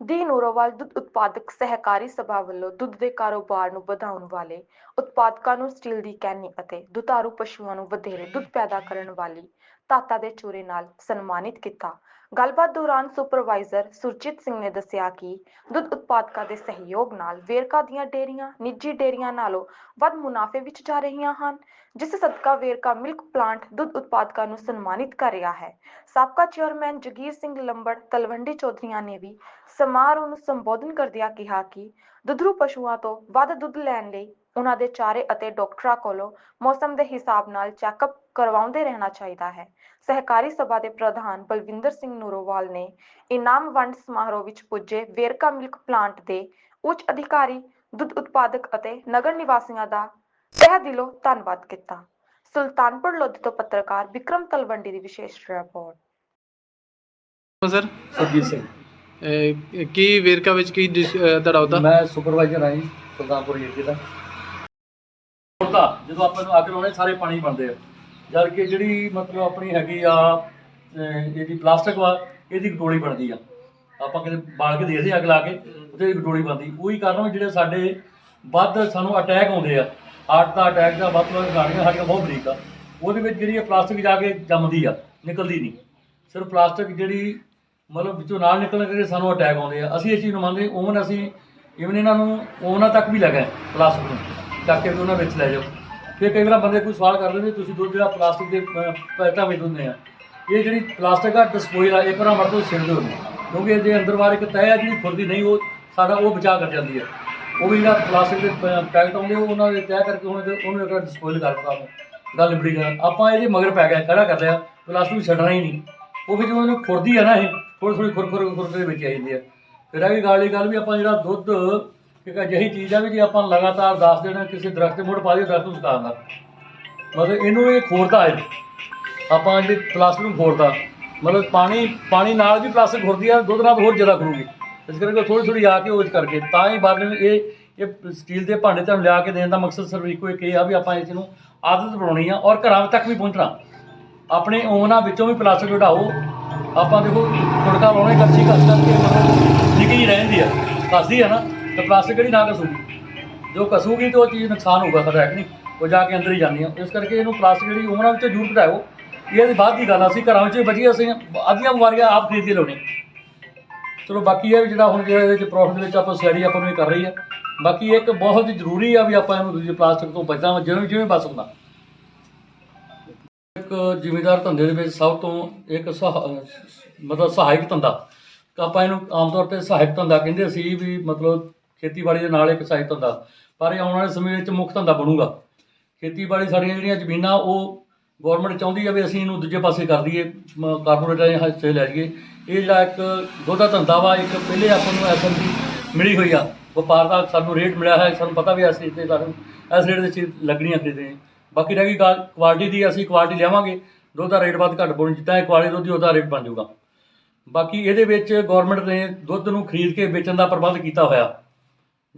ਦੀ ਨੂਰੋਵਾਲ ਦੁੱਧ ਉਤਪਾਦਕ ਸਹਿਕਾਰੀ ਸਭਾ ਵੱਲੋਂ ਦੁੱਧ ਦੇ ਕਾਰੋਬਾਰ ਨੂੰ ਵਧਾਉਣ ਵਾਲੇ ਉਤਪਾਦਕਾਂ ਨੂੰ ਸਟੀਲ ਦੀ ਕੈਨੀ ਅਤੇ ਦੁਧਾਰੂ ਪਸ਼ੂਆਂ ਨੂੰ ਵਧੇਰੇ ਦੁੱਧ ਪੈਦਾ ਕਰਨ ਵਾਲੀ ਧਾਤਾਂ ਦੇ ਚੂਰੇ ਨਾਲ ਸਨਮਾਨਿਤ ਕੀਤਾ। ਗੱਲਬਾਤ ਦੌਰਾਨ ਸੁਪਰਵਾਈਜ਼ਰ ਸੁਰਜੀਤ ਸਿੰਘ ਨੇ ਦੱਸਿਆ ਕਿ ਦੁੱਧ ਉਤਪਾਦਕਾਂ ਦੇ ਸਹਿਯੋਗ ਨਾਲ ਵੇਰਕਾ ਦੀਆਂ ਡੇਅਰੀਆਂ, ਨਿੱਜੀ ਡੇਅਰੀਆਂ ਨਾਲੋਂ ਵੱਧ ਮੁਨਾਫੇ ਵਿੱਚ ਜਾ ਰਹੀਆਂ ਹਨ, ਜਿਸ ਸਦਕਾ ਵੇਰਕਾ ਮਿਲਕ ਪਲਾਂਟ ਦੁੱਧ ਉਤਪਾਦਕਾਂ ਨੂੰ ਸਨਮਾਨਿਤ ਕਰ ਰਿਹਾ ਹੈ। ਸਾਬਕਾ ਚੇਅਰਮੈਨ ਜਗੀਰ ਸਿੰਘ ਲੰਬੜ, ਤਲਵੰਡੀ ਚੌਧਰੀਆਂ ਨੇ ਵੀ ਸਮਾਰੋਹ ਨੂੰ ਸੰਬੋਧਨ ਕਰਦਿਆਂ ਕਿਹਾ ਕਿ ਦੁਧਰੂ ਪਸ਼ੂਆਂ ਤੋਂ ਵੱਧ ਦੁੱਧ ਲੈਣ ਲਈ ਉਹਨਾਂ ਦੇ ਚਾਰੇ ਅਤੇ ਡਾਕਟਰਾਂ ਕੋਲੋਂ ਮੌਸਮ ਦੇ ਹਿਸਾਬ ਨਾਲ ਚੈੱਕਅਪ ਕਰਵਾਉਂਦੇ ਰਹਿਣਾ ਚਾਹੀਦਾ ਹੈ। ਸਹਿਕਾਰੀ ਸਭਾ ਦੇ ਪ੍ਰਧਾਨ ਬਲਵਿੰਦਰ ਸਿੰਘ ਨੂਰੋਵਾਲ ਨੇ ਇਨਾਮ ਵੰਡ ਸਮਾਰੋਹ ਵਿੱਚ ਪੁੱਜੇ ਵੇਰਕਾ ਮਿਲਕ ਪਲਾਂਟ ਦੇ ਉੱਚ ਅਧਿਕਾਰੀ ਦੁੱਧ ਉਤਪਾਦਕ ਅਤੇ ਨਗਰ ਨਿਵਾਸੀਆਂ ਦਾ ਤਹਿ ਦਿਲੋਂ ਧੰਨਵਾਦ ਕੀਤਾ। ਸੁਲਤਾਨਪੁਰ ਲੋਧੀ ਤੋਂ ਪੱਤਰਕਾਰ ਵਿਕਰਮ ਤਲਵੰਡੀ ਦੀ ਵਿਸ਼ੇਸ਼ ਰਿਪੋਰਟ। ਸਰ ਸਰਜੀਤ ਸਿੰਘ। ਅਹ ਕੀ ਵੇਰਕਾ ਵਿੱਚ ਕੀ ਡਿਸ਼ ਅਹ ਤੁਹਾਡਾ ਉਹਦਾ ਮੈਂ ਸੁਪਰਵਾਈਜ਼ਰ ਜੀ ਸੁਲਤਾਨਪੁਰ ਏਰੀਏ ਦਾ। ਹੁੰਦਾ ਜਦੋਂ ਆਪਾਂ ਨੂੰ ਅੱਗ ਲਾਉਣੇ ਸਾਰੇ ਪਾਣੀ ਬਣਦੇ ਆ। ਜਦ ਕਿ ਜਿਹੜੀ ਮਤਲਬ ਆਪਣੀ ਹੈਗੀ ਆ, ਅਹ, ਇਹਦੀ ਪਲਾਸਟਿਕ ਵਾ, ਇਹਦੀ ਕਟੋਲੀ ਬਣਦੀ ਆ। ਆਪਾਂ ਕਿਤੇ ਬਾਲ ਕੇ ਦੇਖਦੇ ਹਾਂ ਅੱਗ ਲਾ ਕੇ ਉਹਦੇ ਕਟੋਲੀ ਬਣਦੀ। ਉਹੀ ਕਾਰਨ ਵਾ ਜਿਹੜੇ ਸਾਡੇ ਵੱਧ ਸਾਨੂੰ ਅਟੈਕ ਆਉਂਦੇ ਆ। ਹਾਰਟ ਦਾ ਅਟੈਕ ਦਾ ਵੱਧ ਤੋਂ ਵੱਧ ਗਾੜੀਆਂ, ਸਾਡੀਆਂ ਬਹੁਤ ਬਰੀਕ ਆ। ਉਹਦੇ ਵਿੱਚ ਜਿਹੜੀ ਪਲਾਸਟਿਕ ਜਾ ਕੇ ਜੰਮਦੀ ਆ, ਨਿਕਲਦੀ ਨਹੀਂ। ਸਿਰਫ ਪਲਾਸਟਿਕ ਜਿਹੜੀ ਮਤਲਬ ਵਿੱਚੋਂ ਨਾਲ ਨਿਕਲਣ ਕਰਕੇ ਸਾਨੂੰ ਅਟੈਕ ਆਉਂਦੇ ਆ। ਅਸੀਂ ਇਸ ਚੀਜ਼ ਨੂੰ ਮੰਨਦੇ ਓਵਨ ਅਸੀਂ ਇਵਨ ਇਹਨਾਂ ਨੂੰ ਓਵਨਾਂ ਤੱਕ ਵੀ ਲਗਾਏ ਪਲਾਸਟਿਕ ਨੂੰ। ਚੱਕ ਕੇ ਵੀ ਉਹਨਾਂ ਵਿੱਚ ਲੈ ਜਾਓ। ਫਿਰ ਕਈ ਵਾਰ ਬੰਦੇ ਕੋਈ ਸਵਾਲ ਕਰ ਲੈਂਦੇ, ਤੁਸੀਂ ਦੁੱਧ ਜਿਹੜਾ ਪਲਾਸਟਿਕ ਦੇ ਪੈਕਟਾਂ ਵਿੱਚ ਦਿੰਦੇ ਆ। ਇਹ ਜਿਹੜੀ ਪਲਾਸਟਿਕ ਦਾ ਡਿਸਪੋਜ਼ਲ ਆ ਇੱਕ ਵਾਰ ਵਰਤੋਂ ਛਿੜ ਦਿਓ ਉਹਨੂੰ। ਕਿਉਂਕਿ ਇਹਦੇ ਅੰਦਰ ਬਾਹਰ ਇੱਕ ਤਹਿ ਆ, ਜਿਹੜੀ ਖੁਰਦੀ ਨਹੀਂ, ਉਹ ਸਾਡਾ, ਉਹ ਬਚਾਅ ਕਰ ਜਾਂਦੀ ਹੈ ਉਹ ਵੀ ਜਿਹੜਾ ਪਲਾਸਟਿਕ ਦੇ ਪ- ਪੈਕਟ ਆਉਂਦੇ, ਉਹ ਉਹਨਾਂ ਦੇ ਤੈਅ ਕਰਕੇ ਉਹਨੂੰ ਉਹਨੂੰ ਇੱਕ ਡਿਸਪੋਜ਼ਲ ਕਰ ਦਿੱਤਾ ਉਹਨੂੰ। ਗੱਲ ਬੜੀ ਗੱਲ ਆਪਾਂ ਇਹਦੇ ਮਗਰ ਪੈ ਗਿਆ ਖੜਾ ਕਰ ਲਿਆ, ਪਲਾਸਟਿਕ ਛੱਡਣਾ ਹੀ ਨਹੀਂ। ਉਹ ਫਿਰ ਜਦੋਂ ਇਹਨੂੰ ਖੁਰਦੀ ਆ ਨਾ ਇਹ ਥੋੜੀ ਥੋੜੀ ਖੁਰਖੁਰ ਖੁਰ ਦੇ ਵਿੱਚ ਆ ਜਾਂਦੀ ਆ। ਫਿਰ ਇਹ ਗਈ ਗੱਲ ਦੀ ਗੱਲ ਵੀ ਆਪਾਂ ਜਿਹੜਾ ਦੁੱਧ ਇੱਕ ਅਜਿਹੀ ਚੀਜ਼ ਆ ਵੀ ਜੇ ਆਪਾਂ ਲਗਾਤਾਰ 10 ਦਿਨ ਕਿਸੇ ਦਰਖਤ ਤੇ ਮੁੜ ਪਾ ਦਈਏ, ਦਰਖਤ ਨੂੰ ਸੁਕਾ ਮਤਲਬ ਇਹਨੂੰ ਇਹ ਖੋਰਦਾ ਹੈ। ਆਪਾਂ ਜਿਹੜੀ ਪਲਾਸਟਿਕ ਨੂੰ ਖੋਰਦਾ ਮਤਲਬ ਪਾਣੀ ਪਾਣੀ ਨਾਲ ਵੀ ਪਲਾਸਟਿਕ ਖੁਰਦੀ ਆ, ਦੁੱਧ ਨਾਲ ਹੋਰ ਜ਼ਿਆਦਾ ਖਰੂਗੀ। ਇਸ ਕਰਕੇ ਥੋੜੀ ਥੋੜੀ ਆ ਕੇ ਉਹਚ ਕਰਕੇ। ਤਾਂ ਹੀ ਬਾਅਦ ਵਿੱਚ ਇਹ ਇਹ ਸਟੀਲ ਦੇ ਭਾਂਡੇ ਤੁਹਾਨੂੰ ਲਿਆ ਕੇ ਦੇਣ ਦਾ ਮਕਸਦ ਸਿਰਫ ਇੱਕੋ ਇੱਕ ਇਹ ਆ ਵੀ ਆਪਾਂ ਇਸ ਨੂੰ ਆਦਤ ਬਣਾਉਣੀ ਆ ਔਰ ਘਰਾਂ ਤੱਕ ਵੀ ਪਹੁੰਚਣਾ। ਆਪਣੇ ਓਵਨਾਂ ਵਿੱਚੋਂ ਵੀ ਪਲਾਸਟਿਕ ਹਟਾਓ ਆਪਾਂ ਦੇਖੋ, ਤੁੜਕਾ ਲਾਉਣੇ ਕੱਚੀ, ਕੱਚ ਕਰਕੇ ਮਤਲਬ ਨਿੱਕੀ ਜਿਹੀ ਰਹਿੰਦੀ ਆ। ਫਸਦੀ ਆ ਨਾ। ਤੇ ਪਲਾਸਟਿਕ ਕਿਹੜੀ ਨਾ ਕਸੂਗੀ ਜੋ ਕਸੂਗੀ ਤਾਂ ਉਹ ਚੀਜ਼ ਨੁਕਸਾਨ ਹੋਊਗਾ ਸਾਡਾ ਹੈ ਕਿ ਨਹੀਂ ਉਹ ਜਾ ਕੇ ਅੰਦਰ ਹੀ ਜਾਂਦੀ ਆ। ਇਸ ਕਰਕੇ ਇਹਨੂੰ ਪਲਾਸਟਿਕ ਜਿਹੜੀ ਉਮਰਾਂ ਵਿੱਚੋਂ ਜ਼ਰੂਰ ਘਟਾਓ ਇਹ ਦੀ ਬਾਅਦ ਦੀ ਗੱਲ ਆ, ਅਸੀਂ ਘਰਾਂ ਵਿੱਚ ਵਧੀਆ ਅਸੀਂ ਅੱਧੀਆਂ ਬਿਮਾਰੀਆਂ ਆਪ ਖਰੀਦ ਕੇ ਲਾਉਣੇ ਚਲੋ ਬਾਕੀ ਇਹ ਵੀ ਜਿਹੜਾ ਹੁਣ ਜਿਹੜਾ ਇਹਦੇ ਵਿੱਚ ਪ੍ਰੋਫਿਟ ਦੇ ਵਿੱਚ ਆਪਾਂ ਸੈਰੀ ਆਪਾਂ ਨੂੰ ਇਹ ਕਰ ਰਹੀ ਆ। ਬਾਕੀ ਇੱਕ ਬਹੁਤ ਜ਼ਰੂਰੀ ਆ ਵੀ ਆਪਾਂ ਇਹਨੂੰ ਦੂਜੇ ਪਲਾਸਟਿਕ ਤੋਂ ਬਚਾਂ ਜਿਵੇਂ ਜਿਵੇਂ ਬਚ ਸਕਦਾ। ਇੱਕ ਜ਼ਿਮੀਦਾਰ ਧੰਦੇ ਦੇ ਵਿੱਚ ਸਭ ਤੋਂ ਇੱਕ ਸਹਾ- ਮਤਲਬ ਸਹਾਇਕ ਧੰਦਾ। ਤਾਂ ਆਪਾਂ ਇਹਨੂੰ ਆਮ ਤੌਰ ਤੇ ਸਹਾਇਕ ਧੰਦਾ ਕਹਿੰਦੇ ਸੀ ਵੀ ਮਤਲਬ ਖੇਤੀਬਾੜੀ ਦੇ ਨਾਲ ਇੱਕ ਸਹਾਇਕ ਧੰਦਾ, ਪਰ ਇਹ ਆਉਣ ਵਾਲੇ ਸਮੇਂ ਵਿੱਚ ਮੁੱਖ ਧੰਦਾ ਬਣੂਗਾ। ਖੇਤੀਬਾੜੀ ਸਾਡੀਆਂ ਜਿਹੜੀਆਂ ਜ਼ਮੀਨਾਂ, ਉਹ ਗਵਰਨਮੈਂਟ ਚਾਹੁੰਦੀ ਹੈ ਵੀ ਅਸੀਂ ਇਹਨੂੰ ਦੂਜੇ ਪਾਸੇ ਕਰ ਦਈਏ ਕਾਰਪੋਰੇਟਾਂ ਦੇ ਹੱਥ 'ਚ ਲੈ ਜਾਈਏ। ਇਹ ਜਿਹੜਾ ਇੱਕ ਦੁੱਧ ਦਾ ਧੰਦਾ ਵਾ, ਇੱਕ ਪਹਿਲੇ ਆਪਾਂ ਨੂੰ ਐਸਐਮਪੀ ਮਿਲੀ ਹੋਈ ਆ। ਵਪਾਰ ਦਾ ਸਾਨੂੰ ਰੇਟ ਮਿਲਿਆ ਹੈ ਸਾਨੂੰ ਪਤਾ ਵੀ ਅਸੀਂ ਤੇ ਸਾਨੂੰ, ਇਸ ਰੇਟ ਦੇ ਚੀਜ਼ ਲੱਗਣੀਆਂ ਖਰੀਦਣੇ ਬਾਕੀ ਰਹਿ ਗਈ ਗੱਲ ਕੁਆਲਿਟੀ ਦੀ, ਅਸੀਂ ਕੁਆਲਿਟੀ ਲਿਆਵਾਂਗੇ। ਦੁੱਧ ਦਾ ਰੇਟ ਵੱਧ ਘੱਟ ਪਾਉਣੀ ਜਿੱਦਾਂ ਇਹ ਕੁਆਲਿਟੀ ਦੁੱਧ ਦੀ, ਉਹਦਾ ਰੇਟ ਬਣ ਜਾਊਗਾ। ਬਾਕੀ ਇਹਦੇ ਵਿੱਚ ਗਵਰਨਮੈਂਟ ਨੇ ਦੁੱਧ ਨੂੰ ਖਰੀਦ ਕੇ ਵੇਚਣ ਦਾ ਪ੍ਰਬੰਧ ਕੀਤਾ ਹੋਇਆ।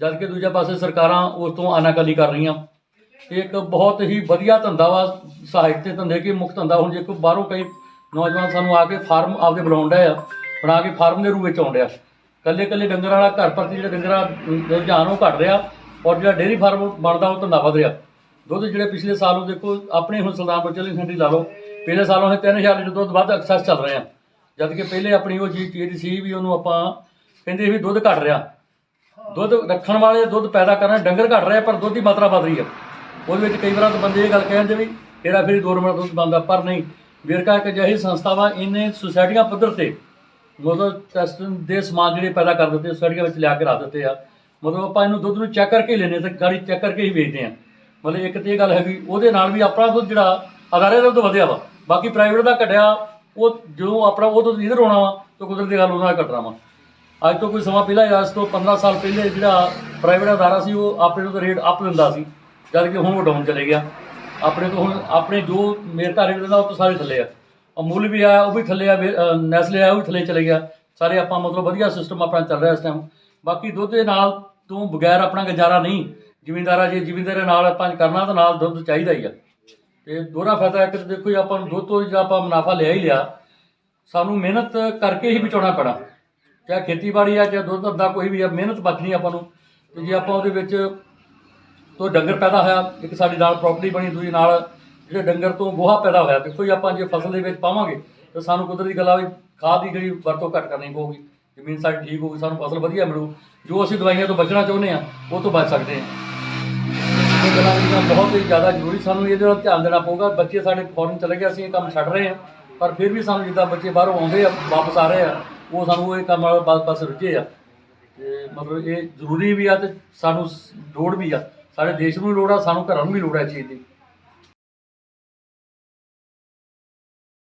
ਜਦ ਕਿ ਦੂਜੇ ਪਾਸੇ ਸਰਕਾਰਾਂ ਉਸ ਤੋਂ ਆਨਾਕਾਲੀ ਕਰ ਰਹੀਆਂ। ਇਹ ਇੱਕ ਬਹੁਤ ਹੀ ਵਧੀਆ ਧੰਦਾ ਵਾ ਸਾਹਿਤ ਤੇ ਧੰਦੇ ਕੀ ਮੁੱਖ ਧੰਦਾ। ਹੁਣ ਜੇ ਕੋਈ ਬਾਹਰੋਂ ਕਈ ਨੌਜਵਾਨ ਸਾਨੂੰ ਆ ਕੇ ਫਾਰਮ ਆਪਦੇ ਬੁਲਾਉਣ ਡਏ ਆ, ਬਣਾ ਕੇ ਫਾਰਮ ਦੇ ਰੂਪ ਵਿੱਚ ਆਉਂਦੇ ਆ। ਕੱਲੇ ਕੱਲੇ ਡੰਗਰਾਂ ਵਾਲਾ ਘਰ ਪ੍ਰਤੀ ਜਿਹੜਾ ਡੰਗਰਾਂ ਦਾ ਰੁਝਾਨ ਉਹ ਘਟ ਰਿਹਾ ਔਰ ਜਿਹੜਾ ਡੇਅਰੀ ਫਾਰਮ ਬਣਦਾ ਉਹ ਧੰਦਾ ਵਧ ਰਿਹਾ। ਦੁੱਧ ਜਿਹੜੇ ਪਿਛਲੇ ਸਾਲ ਉਹ ਦੇਖੋ, ਆਪਣੇ ਹੁਣ ਸੁਲਤਾਨਪੁਰ ਚਲੀ ਸੈਂਟਰੀ ਲਾ ਲਓ, ਪਿਛਲੇ ਸਾਲੋਂ ਅਸੀਂ 3000 ਲੀਟਰ ਦੁੱਧ ਵੱਧ ਐਕਸੈਸ ਚੱਲ ਰਿਹਾ। ਜਦ ਕਿ ਪਹਿਲੇ ਆਪਣੀ ਉਹ ਚੀਜ਼ ਜਿਹੜੀ ਸੀ ਵੀ ਉਹਨੂੰ ਆਪਾਂ ਕਹਿੰਦੇ ਸੀ ਵੀ ਦੁੱਧ ਘਟ ਰਿਹਾ। ਦੁੱਧ ਰੱਖਣ ਵਾਲੇ ਦੁੱਧ ਪੈਦਾ ਕਰਨ ਡੰਗਰ ਘਟ ਰਿਹਾ, ਪਰ ਦੁੱਧ ਦੀ ਮਾਤਰਾ ਵੱਧ ਰਹੀ ਹੈ। ਉਹਦੇ ਵਿੱਚ ਕਈ ਵਾਰ ਤਾਂ ਬੰਦੇ ਇਹ ਗੱਲ ਕਹਿੰਦੇ ਵੀ ਇਹਦਾ ਫਿਰ ਗੌਰਮੈਂਟ ਦੁੱਧ ਬੰਦਾ ਪਰ ਨਹੀਂ। ਵੇਰਕਾ ਇੱਕ ਅਜਿਹੀ ਸੰਸਥਾ ਵਾ, ਇਹਨੇ ਸੁਸਾਇਟੀਆਂ ਪੱਧਰ ਤੇ ਮਤਲਬ ਟੈਸਟ ਦੇ ਸਮਾਨ ਜਿਹੜੇ ਪੈਦਾ ਕਰ ਦਿੱਤੇ, ਸੁਸਾਇਟੀਆਂ ਵਿੱਚ ਲਿਆ ਕੇ ਰੱਖ ਦਿੱਤੇ ਆ। ਮਤਲਬ ਆਪਾਂ ਇਹਨੂੰ ਦੁੱਧ ਨੂੰ ਚੈੱਕ ਕਰਕੇ ਹੀ ਲੈਨੇ ਤੇ ਗਾੜੀ ਚੈੱਕ ਕਰਕੇ ਹੀ ਵੇਚਦੇ ਆ ਮਤਲਬ ਇੱਕ ਤੇ ਇਹ ਗੱਲ ਹੈਗੀ, ਉਹਦੇ ਨਾਲ ਵੀ ਆਪਣਾ ਦੁੱਧ ਜਿਹੜਾ ਅਦਾਰੇ ਦਾ ਦੁੱਧ ਵਧਿਆ ਵਾ, ਬਾਕੀ ਪ੍ਰਾਈਵੇਟ ਦਾ ਘਟਿਆ, ਉਹ ਜਦੋਂ ਆਪਣਾ ਉਹ ਦੁੱਧ ਇਧਰ ਆਉਣਾ ਵਾ, ਤੇ ਕੁਦਰਤੀ ਗੱਲ ਉਹਨਾਂ ਦਾ ਘਟਣਾ ਵਾ। ਅੱਜ ਤੋਂ ਕੋਈ ਸਮਾਂ ਪਹਿਲਾਂ ਅੱਜ ਤੋਂ 15 ਸਾਲ ਪਹਿਲੇ ਜਿਹੜਾ ਪ੍ਰਾਈਵੇਟ ਅਦਾਰਾ ਸੀ, ਉਹ ਆਪਣੇ ਤੋਂ ਰੇਟ ਅਪ ਦਿੰਦਾ ਸੀ, ਜਦ ਕਿ ਹੁਣ ਉਹ ਡਾਊਨ ਚਲੇ ਗਿਆ। ਆਪਣੇ ਤੋਂ ਹੁਣ, ਆਪਣੇ ਜੋ ਮੇਰਕਾ ਰੇਟ ਦਿੰਦਾ ਉਹ ਤੋਂ ਸਾਰੇ ਥੱਲੇ ਆ। ਅਮੂਲ ਵੀ ਆ ਉਹ ਵੀ ਥੱਲੇ ਆ ਨੈਸਲੇ ਆ ਉਹ ਵੀ ਥੱਲੇ ਚਲੇ ਗਿਆ। ਸਾਰੇ ਆਪਾਂ ਮਤਲਬ ਵਧੀਆ ਸਿਸਟਮ ਆਪਣਾ ਚੱਲ ਰਿਹਾ ਇਸ ਟਾਈਮ ਬਾਕੀ ਦੁੱਧ ਦੇ ਨਾਲ ਤੋਂ ਬਗੈਰ ਆਪਣਾ ਗੁਜ਼ਾਰਾ ਨਹੀਂ, ਜ਼ਿਮੀਂਦਾਰਾ ਜੇ ਜ਼ਿਮੀਂਦਾਰੇ ਨਾਲ ਆਪਾਂ ਕਰਨਾ, ਤਾਂ ਨਾਲ ਦੁੱਧ ਚਾਹੀਦਾ ਹੀ ਆ। ਤੇ ਦੋਹਰਾ ਫਾਇਦਾ ਇੱਕ ਦੇਖੋ ਜੀ, ਆਪਾਂ ਨੂੰ ਦੁੱਧ ਤੋਂ ਜਿਹੜਾ ਆਪਾਂ ਮੁਨਾਫਾ ਲਿਆ ਹੀ ਲਿਆ, ਸਾਨੂੰ ਮਿਹਨਤ ਕਰਕੇ ਹੀ ਬਚਾਉਣਾ ਪੈਣਾ। ਚਾਹੇ ਖੇਤੀਬਾੜੀ ਆ, ਚਾਹੇ ਦੁੱਧ ਧੰਦਾ ਕੋਈ ਵੀ ਆ, ਮਿਹਨਤ ਬਚਣੀ ਆਪਾਂ ਨੂੰ। ਤੇ ਜੇ ਆਪਾਂ ਉਹਦੇ ਵਿੱਚ ਤੋਂ ਡੰਗਰ ਪੈਦਾ ਹੋਇਆ, ਇੱਕ ਸਾਡੀ ਨਾਲ ਪ੍ਰੋਪਰਟੀ ਬਣੀ, ਦੂਜੀ ਨਾਲ ਜਿਹੜੇ ਡੰਗਰ ਤੋਂ ਗੋਹਾ ਪੈਦਾ ਹੋਇਆ, ਦੇਖੋ ਜੀ ਆਪਾਂ ਜੇ ਫਸਲ ਦੇ ਵਿੱਚ ਪਾਵਾਂਗੇ, ਤਾਂ ਸਾਨੂੰ ਕੁਦਰਤੀ ਗੱਲ ਆ ਵੀ ਖਾਦ ਦੀ ਜਿਹੜੀ ਵਰਤੋਂ ਘੱਟ ਕਰਨੀ ਪਊਗੀ, ਜ਼ਮੀਨ ਸਾਡੀ ਠੀਕ ਹੋਊਗੀ, ਸਾਨੂੰ ਫਸਲ ਵਧੀਆ ਮਿਲੂ। ਜੋ ਅਸੀਂ ਦਵਾਈਆਂ ਤੋਂ ਬਚਣਾ ਚਾਹੁੰਦੇ ਆ, ਉਹ ਤੋਂ ਬਚ ਸਕਦੇ ਹਾਂ ਇਹ ਗੱਲਾਂ ਜਿਹੜੀਆਂ ਬਹੁਤ ਹੀ ਜ਼ਿਆਦਾ ਜ਼ਰੂਰੀ ਸਾਨੂੰ ਇਹਦੇ ਵੱਲ ਧਿਆਨ ਦੇਣਾ ਪਊਗਾ। ਬੱਚੇ ਸਾਡੇ ਫੋਰਨ ਚਲੇ ਗਏ, ਅਸੀਂ ਇਹ ਕੰਮ ਛੱਡ ਰਹੇ ਹਾਂ ਪਰ ਫਿਰ ਵੀ ਸਾਨੂੰ ਜਿੱਦਾਂ ਬੱਚੇ ਬਾਹਰੋਂ ਆਉਂਦੇ ਆ, ਵਾਪਸ ਆ ਰਹੇ ਆ ਉਹ ਸਾਨੂੰ ਇਹ ਕੰਮ ਵਾਲੇ ਪਾਸ ਪਾਸੇ ਰੁੱਝੇ ਆ। ਤੇ ਮਤਲਬ ਇਹ ਜ਼ਰੂਰੀ ਵੀ ਆ ਤੇ ਸਾਨੂੰ ਸ- ਲੋੜ ਵੀ ਆ। ਸਾਡੇ ਦੇਸ਼ ਨੂੰ ਵੀ ਲੋੜ ਆ, ਸਾਨੂੰ ਘਰਾਂ ਨੂੰ ਵੀ ਲੋੜ ਆ ਇਸ ਚੀਜ਼ ਦੀ।